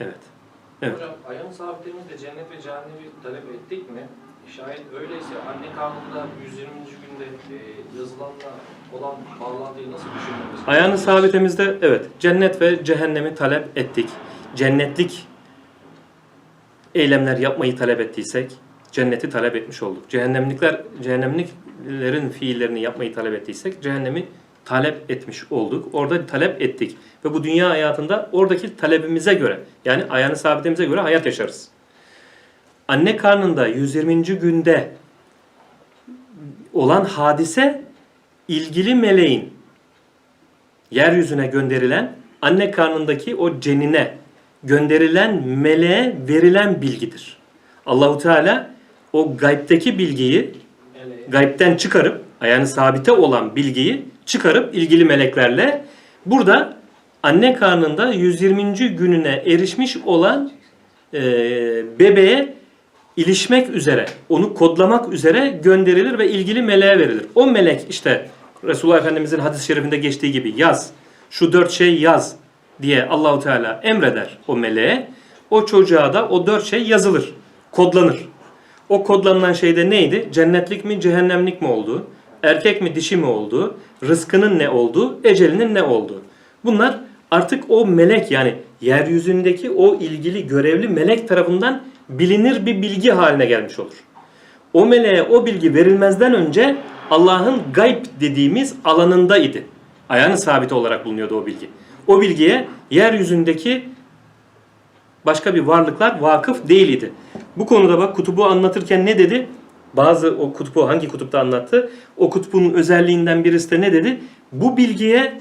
Evet. Evet. Hocam ayağın sabitlerimizde cennet ve cehennemi talep ettik mi? Şayet öyleyse anne karnında 120. günde e, yazılanla olan bağlantıyı nasıl düşünmemiz? Ayağını sabitemizde evet cennet ve cehennemi talep ettik. Cennetlik eylemler yapmayı talep ettiysek cenneti talep etmiş olduk. Cehennemlikler cehennemliklerin fiillerini yapmayı talep ettiysek cehennemi talep etmiş olduk. Orada talep ettik ve bu dünya hayatında oradaki talebimize göre yani ayağını sabitemize göre hayat yaşarız. Anne karnında 120. günde olan hadise ilgili meleğin yeryüzüne gönderilen anne karnındaki o cenine gönderilen meleğe verilen bilgidir. Allahu Teala o gaybteki bilgiyi gaybten çıkarıp ayağını sabite olan bilgiyi çıkarıp ilgili meleklerle burada anne karnında 120. gününe erişmiş olan e, bebeğe ilişmek üzere, onu kodlamak üzere gönderilir ve ilgili meleğe verilir. O melek işte Resulullah Efendimizin hadis-i şerifinde geçtiği gibi yaz, şu dört şey yaz diye Allahu Teala emreder o meleğe. O çocuğa da o dört şey yazılır, kodlanır. O kodlanılan şey de neydi? Cennetlik mi, cehennemlik mi olduğu, erkek mi, dişi mi olduğu, rızkının ne olduğu, ecelinin ne olduğu. Bunlar artık o melek yani yeryüzündeki o ilgili görevli melek tarafından bilinir bir bilgi haline gelmiş olur. O meleğe o bilgi verilmezden önce Allah'ın gayb dediğimiz alanındaydı. Ayağını sabit olarak bulunuyordu o bilgi. O bilgiye yeryüzündeki başka bir varlıklar vakıf değil idi. Bu konuda bak kutubu anlatırken ne dedi? Bazı o kutubu hangi kutupta anlattı? O kutbun özelliğinden birisi de ne dedi? Bu bilgiye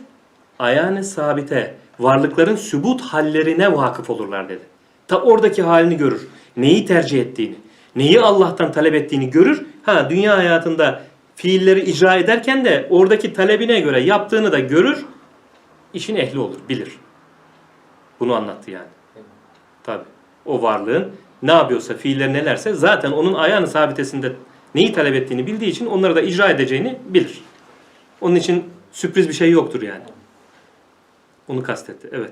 ayağını sabite, varlıkların sübut hallerine vakıf olurlar dedi. Ta oradaki halini görür. Neyi tercih ettiğini, neyi Allah'tan talep ettiğini görür. Ha dünya hayatında fiilleri icra ederken de oradaki talebine göre yaptığını da görür. İşin ehli olur, bilir. Bunu anlattı yani. Tabi. O varlığın ne yapıyorsa, fiilleri nelerse zaten onun ayağını sabitesinde neyi talep ettiğini bildiği için onları da icra edeceğini bilir. Onun için sürpriz bir şey yoktur yani. Onu kastetti. Evet.